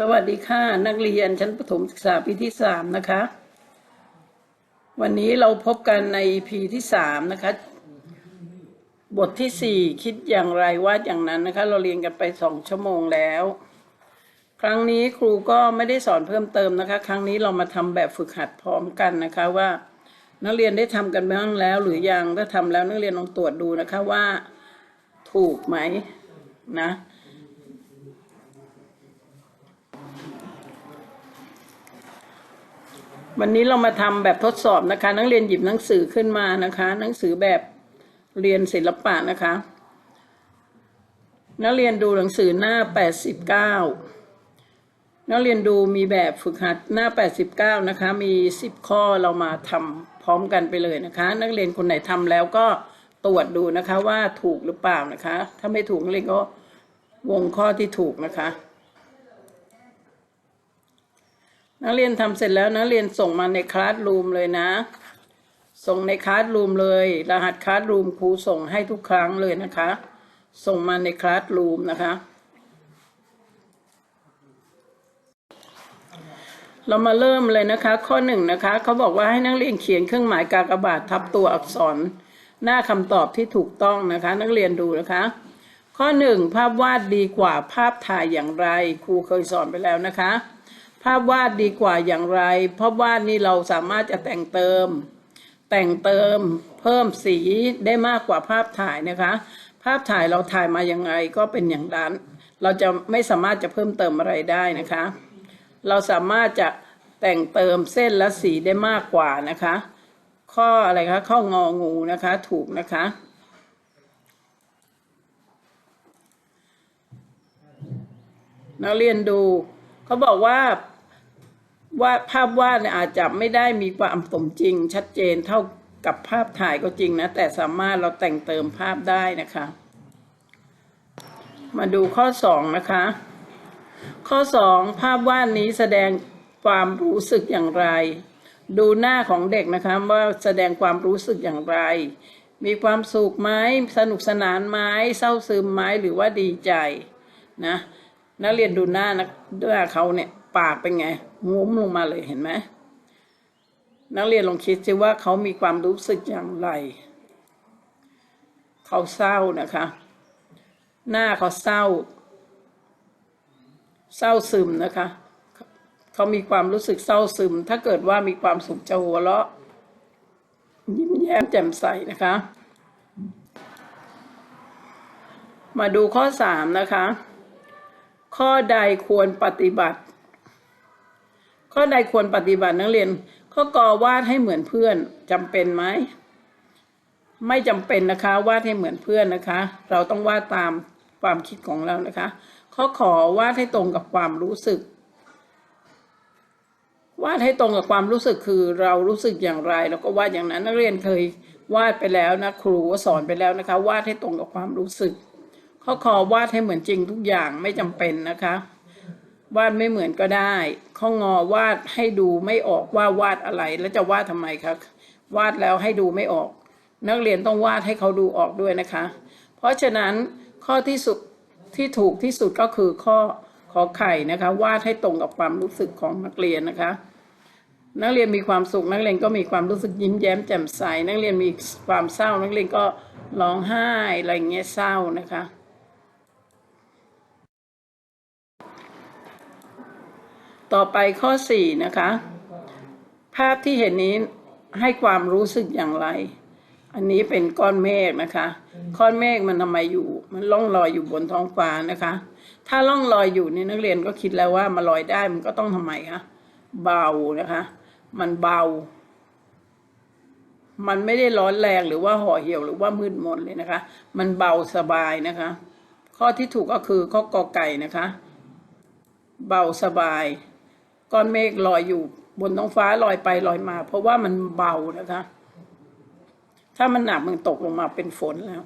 สวัสดีค่ะ นักเรียนชั้นประถมศึกษาปีที่สามนะคะ วันนี้เราพบกันในพีที่สามนะคะ บทที่สี่คิดอย่างไรวาดอย่างนั้นนะคะ เราเรียนกันไปสองชั่วโมงแล้ว ครั้งนี้ครูก็ไม่ได้สอนเพิ่มเติมนะคะ ครั้งนี้เรามาทำแบบฝึกหัดพร้อมกันนะคะว่า นักเรียนได้ทำกันบ้างแล้ว หรือยังถ้าทำแล้วนักเรียนลองตรวจดูนะคะว่า ถูกไหมนะ วันนี้เรามาทำแบบทดสอบนะคะ นักเรียนหยิบหนังสือขึ้นมานะคะ หนังสือแบบเรียนศิลปะนะคะ นักเรียนดูหนังสือหน้า 89 นักเรียนดูมีแบบฝึกหัดหน้า 89 นะคะ มี 10 ข้อเรามาทำพร้อมกันไปเลยนะคะ นักเรียนคนไหนทำแล้วก็ตรวจดูนะคะว่าถูกหรือเปล่านะคะ ถ้าไม่ถูกนักเรียนก็วงข้อที่ถูกนะคะ นักเรียนทำเสร็จแล้วนักเรียนส่งมาในคลาสรูมเลยนะ ส่งในคลาสรูมเลย รหัสคลาสรูมครูส่งให้ทุกครั้งเลยนะคะ ส่งมาในคลาสรูมนะคะ เรามาเริ่มเลยนะคะ ข้อหนึ่งนะคะเขาบอกว่าให้นักเรียนเขียนเครื่องหมายกากบาททับตัวอักษร หน้าคำตอบที่ถูกต้องนะคะ นักเรียนดูนะคะ ข้อหนึ่งภาพวาดดีกว่าภาพถ่ายอย่างไร ครูเคยสอนไปแล้วนะคะาพวาดดีกว่าอย่างไรภาพวาดนี่เราสามารถจะแต่งเติม แต่งเติมเพิ่มสีได้มากกว่าภาพถ่ายนะคะ ภาพถ่ายเราถ่ายมายังไงก็เป็นอย่างนั้น เราจะไม่สามารถจะเพิ่มเติมอะไรได้นะคะ เราสามารถจะแต่งเติมเส้นและสีได้มากกว่านะคะ ข้ออะไรคะข้ององูนะคะถูกนะคะนักเรียนดูเขาบอกว่า ว่าภาพวาดเนี่ยอาจจะไม่ได้มีความสมจริง ชัดเจนเท่ากับภาพถ่ายก็จริงนะ แต่สามารถเราแต่งเติมภาพได้นะคะ มาดูข้อสองนะคะ ข้อสองภาพวาดนี้แสดงความรู้สึกอย่างไร ดูหน้าของเด็กนะคะว่าแสดงความรู้สึกอย่างไร มีความสุขไหมสนุกสนานไหมเศร้าซึมไหมหรือว่าดีใจนะนักเรียนดูหน้านักหน้าเขาเนี่ย ปากเป็นไงงุ้มลงมาเลยเห็นไหมนักเรียนลองคิดสิว่าเขามีความรู้สึกอย่างไร เขาเศร้านะคะ หน้าเขาเศร้า เศร้าซึมนะคะ เขามีความรู้สึกเศร้าซึม ถ้าเกิดว่ามีความสุขจะหัวเราะยิ้มแย้มแจ่มใสนะคะ มาดูข้อสามนะคะ ข้อใดควรปฏิบัติ ข้อใดควรปฏิบัตินักเรียน ข้อกอวาดให้เหมือนเพื่อนจำเป็นไหมไม่จำเป็นนะคะวาดให้เหมือนเพื่อนนะคะ เราต้องวาดตามความคิดของเรานะคะ ข้อขอวาดให้ตรงกับความรู้สึก วาดให้ตรงกับความรู้สึกคือเรารู้สึกอย่างไรเราก็วาดอย่างนั้นนักเรียนเคยวาดไปแล้วนะครูก็สอนไปแล้วนะคะ วาดให้ตรงกับความรู้สึก ข้อคอวาดให้เหมือนจริงทุกอย่างไม่จำเป็นนะคะ วาดไม่เหมือนก็ได้ข้องอวาดให้ดูไม่ออกว่าวาดอะไร แล้วจะวาดทำไมคะวาดแล้วให้ดูไม่ออก นักเรียนต้องวาดให้เขาดูออกด้วยนะคะ เพราะฉะนั้นข้อที่สุดที่ถูกที่สุดก็คือข้อขอไข่นะคะ วาดให้ตรงกับความรู้สึกของนักเรียนนะคะ นักเรียนมีความสุขนักเรียนก็มีความรู้สึกยิ้มแย้มแจ่มใส นักเรียนมีความเศร้า นักเรียนก็ร้องไห้อะไรเงี้ยเศร้านะคะ ต่อไปข้อสี่นะคะ ภาพที่เห็นนี้ให้ความรู้สึกอย่างไร อันนี้เป็นก้อนเมฆนะคะ ก้อนเมฆมันทำไมอยู่ มันล่องลอยอยู่บนท้องฟ้านะคะ ถ้าล่องลอยอยู่นี่นักเรียนก็คิดแล้วว่ามาลอยได้มันก็ต้องทำไมคะเบานะคะ มันเบา มันไม่ได้ร้อนแรงหรือว่าห่อเหี่ยวหรือว่ามืดมนเลยนะคะ มันเบาสบายนะคะ ข้อที่ถูกก็คือข้อกอไก่นะคะ เบาสบาย ก้อนเมฆลอยอยู่บนท้องฟ้าลอยไปลอยมา เพราะว่ามันเบานะคะ ถ้ามันหนักมันตกลงมาเป็นฝนแล้ว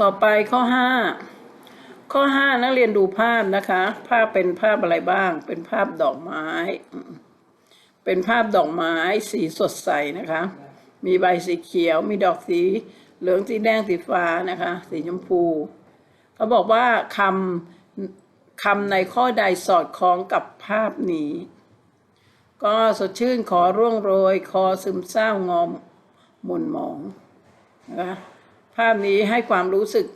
ต่อไปข้อห้าข้อห้านักเรียนดูภาพนะคะ ภาพเป็นภาพอะไรบ้าง เป็นภาพดอกไม้ เป็นภาพดอกไม้สีสดใสนะคะ มีใบสีเขียว มีดอกสีเหลืองสีแดงสีฟ้านะคะ สีชมพู เขาบอกว่าคำคำในข้อใดสอดคล้องกับภาพนี้ ก็สดชื่นขอร่วงโรย คอซึมเศร้างอมหมุนหมองนะคะภาพนี้ให้ความรู้สึก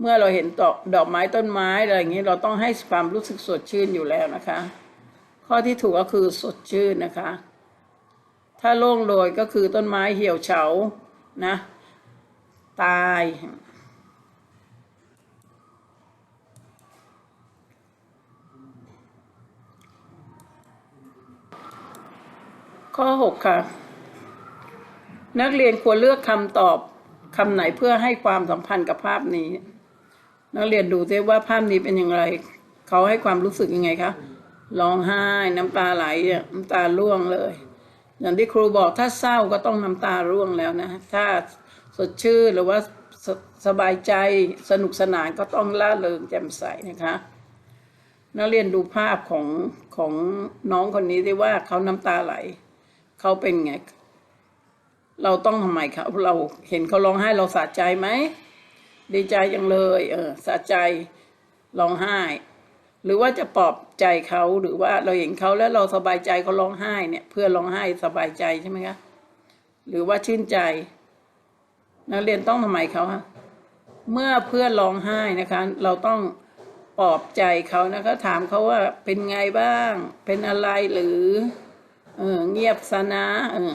เมื่อเราเห็นดอกดอกไม้ต้นไม้อะไรอย่างนี้เราต้องให้ความรู้สึกสดชื่นอยู่แล้วนะคะ ข้อที่ถูกก็คือสดชื่นนะคะ ถ้าโล่งโรยก็คือต้นไม้เหี่ยวเฉานะ ตาย ข้อหกค่ะ นักเรียนควรเลือกคำตอบคำไหนเพื่อให้ความสัมพันธ์กับภาพนี้ นักเรียนดูซิว่าภาพนี้เป็นอย่างไร เขาให้ความรู้สึกยังไงคะร้องไห้น้ำตาไหลน้ำตาร่วงเลย อย่างที่ครูบอกถ้าเศร้าก็ต้องน้ำตาร่วงแล้วนะถ้าสดชื่นหรือว่าสสบายใจสนุกสนานก็ต้องล่าเริงแจ่มใสนะคะนักเรียนดูภาพของของน้องคนนี้ที่ว่าเขาน้ำตาไหล เขาเป็นไง เราต้องทำไมครับเราเห็นเขาร้องไห้เราสะใจไหมดีใจจังเลย เออสะใจร้องไห้ หรือว่าจะปลอบใจเขาหรือว่าเราเห็นเขาแล้วเราสบายใจเขาร้องไห้เนี่ย เพื่อร้องไห้สบายใจใช่ไหมคะหรือว่าชื่นใจ นักเรียนต้องทำไมเขาฮะเมื่อเพื่อนร้องไห้นะคะ เราต้องปลอบใจเขานะคะ ถามเขาว่าเป็นไงบ้าง เป็นอะไรหรือ เออเงียบซะนะเออ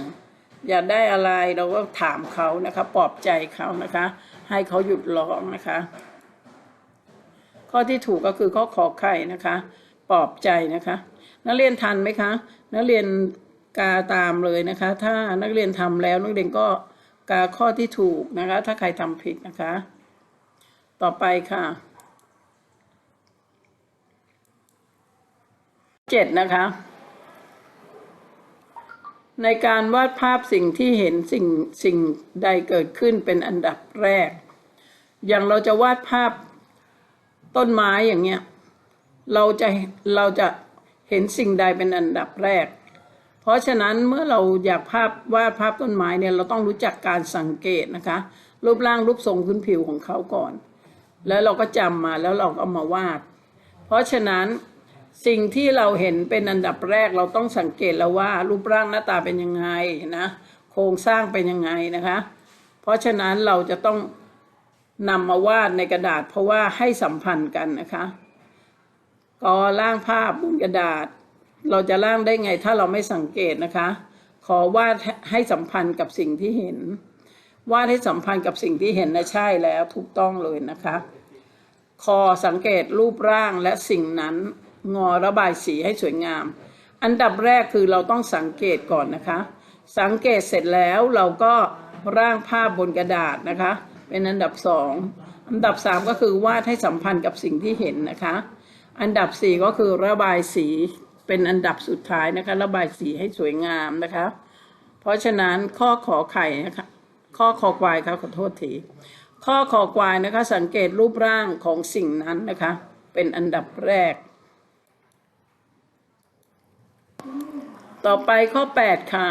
อยากได้อะไรเราก็ถามเขานะคะปลอบใจเขานะคะ ให้เขาหยุดร้องนะคะ ข้อที่ถูกก็คือข้อขอไข่นะคะปลอบใจนะคะ นักเรียนทันไหมคะ นักเรียนกาตามเลยนะคะ ถ้านักเรียนทำแล้วนักเรียนก็กาข้อที่ถูกนะคะ ถ้าใครทำผิดนะคะ ต่อไปค่ะเจ็ดนะคะ ในการวาดภาพสิ่งที่เห็นสิ่งสิ่งใดเกิดขึ้นเป็นอันดับแรก อย่างเราจะวาดภาพต้นไม้อย่างเงี้ยเราจะเราจะเห็นสิ่งใดเป็นอันดับแรก เพราะฉะนั้นเมื่อเราอยากภาพวาดภาพต้นไม้เนี่ยเราต้องรู้จักการสังเกตนะคะ รูปร่างรูปทรงพื้นผิวของเขาก่อน แล้วเราก็จำมาแล้วเราก็มาวาด เพราะฉะนั้น สิ่งที่เราเห็นเป็นอันดับแรกเราต้องสังเกตแล้วว่า รูปร่างหน้าตาเป็นยังไงนะโครงสร้างเป็นยังไงนะคะ เพราะฉะนั้นเราจะต้องนำมาวาดในกระดาษ เพราะว่าให้สัมพันธ์กันนะคะก็ร่างภาพบนกระดาษ เราจะร่างได้ไงถ้าเราไม่สังเกตนะคะ ขอวาดให้สัมพันธ์กับสิ่งที่เห็น วาดให้สัมพันธ์กับสิ่งที่เห็นนะใช่แล้วถูกต้องเลยนะคะ คอสังเกตรูปร่างและสิ่งนั้น งอระบายสีให้สวยงาม อันดับแรกคือเราต้องสังเกตก่อนนะคะ สังเกตเสร็จแล้วเราก็ร่างภาพบนกระดาษนะคะ เป็นอันดับสองอันดับสามก็คือวาดให้สัมพันธ์กับสิ่งที่เห็นนะคะ อันดับสี่ก็คือระบายสีเป็นอันดับสุดท้ายนะคะ ระบายสีให้สวยงามนะคะ เพราะฉะนั้นข้อขอไข่นะคะข้อคอควายครับขอโทษที ข้อคอควายนะคะสังเกตรูปร่างของสิ่งนั้นนะคะ เป็นอันดับแรก ต่อไปข้อ 8 ค่ะ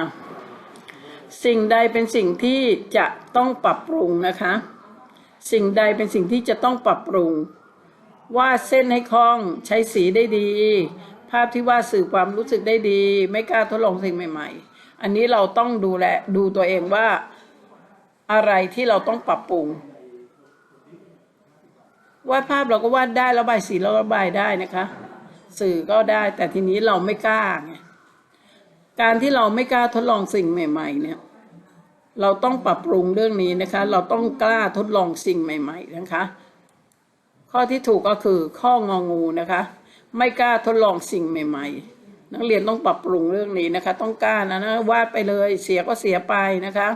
สิ่งใดเป็นสิ่งที่จะต้องปรับปรุงนะคะ สิ่งใดเป็นสิ่งที่จะต้องปรับปรุง วาดเส้นให้คล่องใช้สีได้ดี ภาพที่วาดสื่อความรู้สึกได้ดี ไม่กล้าทดลองสิ่งใหม่ ๆ อันนี้เราต้องดูแลดูตัวเองว่าอะไรที่เราต้องปรับปรุงวาดภาพเราก็วาดได้ระบายสีเราระบายได้นะคะ สื่อก็ได้แต่ทีนี้เราไม่กล้าไง การที่เราไม่กล้าทดลองสิ่งใหม่ ๆ เนี่ย เราต้องปรับปรุงเรื่องนี้นะคะ เราต้องกล้าทดลองสิ่งใหม่ ๆ นะคะ ข้อที่ถูกก็คือข้ององูนะคะ ไม่กล้าทดลองสิ่งใหม่ ๆ นักเรียนต้องปรับปรุงเรื่องนี้นะคะ ต้องกล้านะนะวาดไปเลยเสียก็เสียไปนะคะ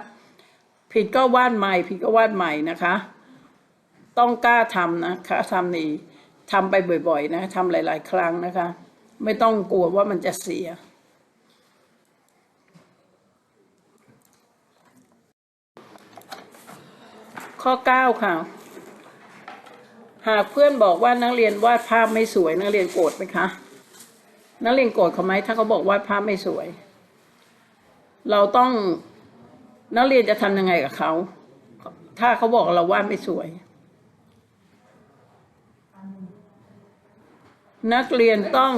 ผิดก็วาดใหม่ ผิดก็วาดใหม่นะคะ ต้องกล้าทำนะคะทำนี่ทำไปบ่อย ๆ นะทำหลาย ๆ ครั้งนะคะ ไม่ต้องกลัวว่ามันจะเสีย ข้อ 9 ค่ะ หากเพื่อนบอกว่านักเรียนวาดภาพไม่สวย นักเรียนโกรธไหมคะ นักเรียนโกรธเขาไหมถ้าเขาบอกวาดภาพไม่สวย เราต้องนักเรียนจะทำยังไงกับเขา ถ้าเขาบอกเราว่าไม่สวย นักเรียนต้อง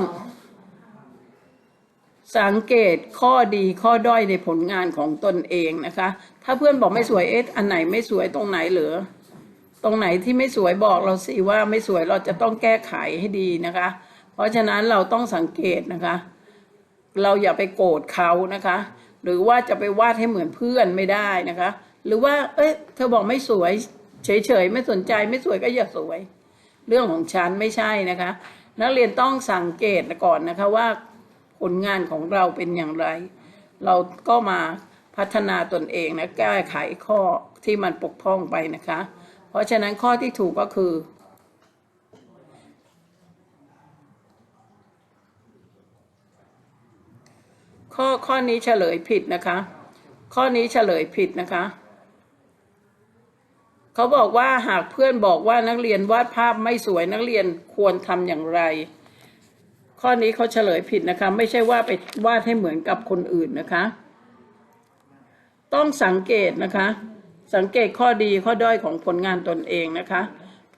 สังเกตข้อดีข้อด้อยในผลงานของตนเองนะคะ ถ้าเพื่อนบอกไม่สวยเอ๊ะอันไหนไม่สวยตรงไหนเหรือตรงไหนที่ไม่สวยบอกเราสิว่าไม่สวยเราจะต้องแก้ไขให้ดีนะคะ เพราะฉะนั้นเราต้องสังเกตนะคะ เราอย่าไปโกรธเขานะคะ หรือว่าจะไปวาดให้เหมือนเพื่อนไม่ได้นะคะ หรือว่า เอ้ยเธอบอกไม่สวย เฉยๆไม่สนใจไม่สวยก็อย่าสวย เรื่องของฉันไม่ใช่นะคะ นักเรียนต้องสังเกตก่อนนะคะว่า ผลงานของเราเป็นอย่างไร เราก็มาพัฒนาตนเองนะแก้ไขข้อที่มันปกพร่องไปนะคะ เพราะฉะนั้นข้อที่ถูกก็คือ ข้อข้อนี้เฉลยผิดนะคะ ข้อนี้เฉลยผิดนะคะเขาบอกว่าหากเพื่อนบอกว่านักเรียนวาดภาพไม่สวยนักเรียนควรทำอย่างไร ข้อนี้เขาเฉลยผิดนะคะ ไม่ใช่ว่าไปวาดให้เหมือนกับคนอื่นนะคะ ต้องสังเกตนะคะ สังเกตข้อดีข้อด้อยของผลงานตนเองนะคะ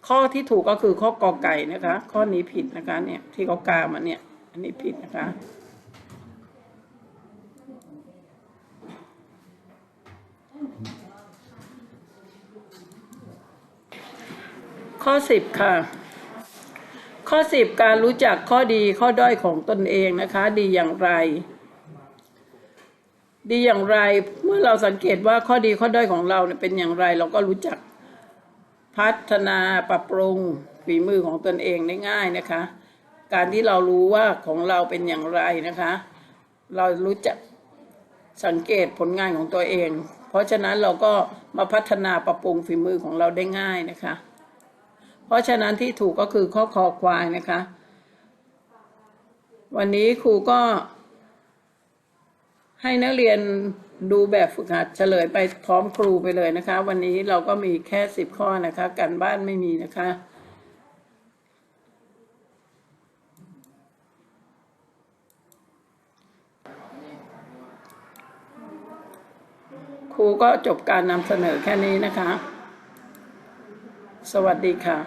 ข้อที่ถูกก็คือข้อกอไก่นะคะ ข้อนี้ผิดนะคะเนี่ยที่เขากามาเนี่ย อันนี้ผิดนะคะข้อสิบค่ะ ข้อสิบการรู้จักข้อดีข้อด้อยของตนเองนะคะ ดีอย่างไร ดีอย่างไรเมื่อเราสังเกตว่าข้อดีข้อด้อยของเราเนี่ยเป็นอย่างไร เราก็รู้จักพัฒนาปรับปรุงฝีมือของตนเองได้ง่ายนะคะ การที่เรารู้ว่าของเราเป็นอย่างไรนะคะ เรารู้จักสังเกตผลงานของตัวเอง เพราะฉะนั้นเราก็มาพัฒนาปรับปรุงฝีมือของเราได้ง่ายนะคะ เพราะฉะนั้นที่ถูกก็คือข้อคอควายนะคะ วันนี้ครูก็ ให้นักเรียนดูแบบฝึกหัดเฉลยไปพร้อมครูไปเลยนะคะ วันนี้เราก็มีแค่สิบข้อนะคะการบ้านไม่มีนะคะครูก็จบการนำเสนอแค่นี้นะคะ สวัสดีค่ะ